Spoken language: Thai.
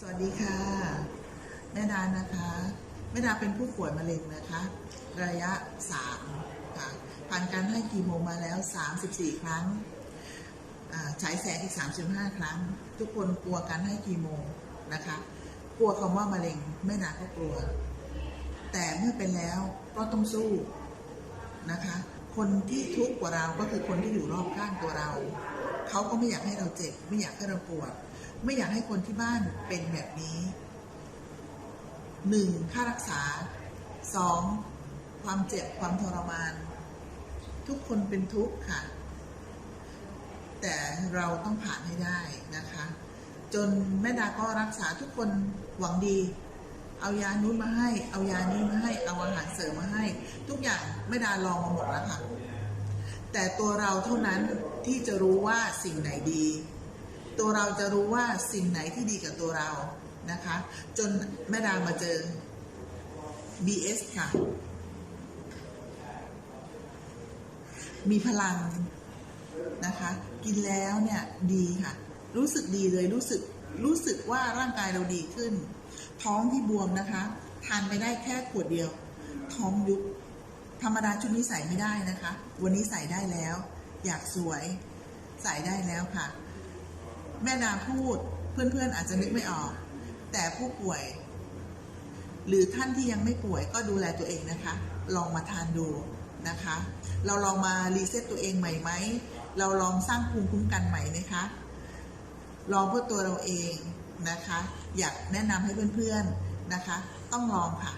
สวัสดีค่ะ แม่ดานะคะ แม่ดาเป็นผู้ป่วยมะเร็งนะคะ ระยะ 3 ค่ะ ผ่านการให้คีโมมาแล้ว 34 ครั้งฉายแสงอีก 35 ครั้ง ทุกคนกลัวการให้คีโมนะคะ กลัวคำว่ามะเร็งแม่ดาก็กลัว แต่เมื่อเป็นแล้วก็ต้องสู้นะคะ คนที่ทุกข์กว่าเราก็คือคนที่อยู่รอบข้างตัวเรา เขาก็ไม่อยากให้เราเจ็บ ไม่อยากให้เราปวด ไม่อยากให้คนที่บ้านเป็นแบบนี้หนึ่งค่ารักษาสองความเจ็บความทรมาน ทุกคนเป็นทุกข์ค่ะ แต่เราต้องผ่านให้ได้นะคะ จนแม่ดาก็รักษาทุกคนหวังดี เอายานู้นมาให้ เอายานี้มาให้ เอาอาหารเสริมมาให้ ทุกอย่างแม่ดาลองมาหมดแล้วค่ะ แต่ตัวเราเท่านั้นที่จะรู้ว่าสิ่งไหนดี ตัวเราจะรู้ว่าสิ่งไหนที่ดีกับตัวเรานะคะ จนแม่ดามาเจอ BS ค่ะ มีพลังนะคะ กินแล้วเนี่ยดีค่ะ รู้สึกดีเลยรู้สึกรู้สึกว่าร่างกายเราดีขึ้น ท้องที่บวมนะคะ ทานไปได้แค่ขวดเดียว ท้องยุบธรรมดาชุดนี้ใส่ไม่ได้นะคะ วันนี้ใส่ได้แล้ว อยากสวย ใส่ได้แล้วค่ะ แม่ดาพูดเพื่อนๆอาจจะนึกไม่ออก แต่ผู้ป่วย หรือท่านที่ยังไม่ป่วยก็ดูแลตัวเองนะคะ ลองมาทานดูนะคะ เราลองมารีเซ็ตตัวเองใหม่ไหมเราลองสร้างภูมิคุ้มกันใหม่ไหมคะลองเพื่อตัวเราเองนะคะ อยากแนะนำให้เพื่อนๆนะคะ ต้องลองค่ะ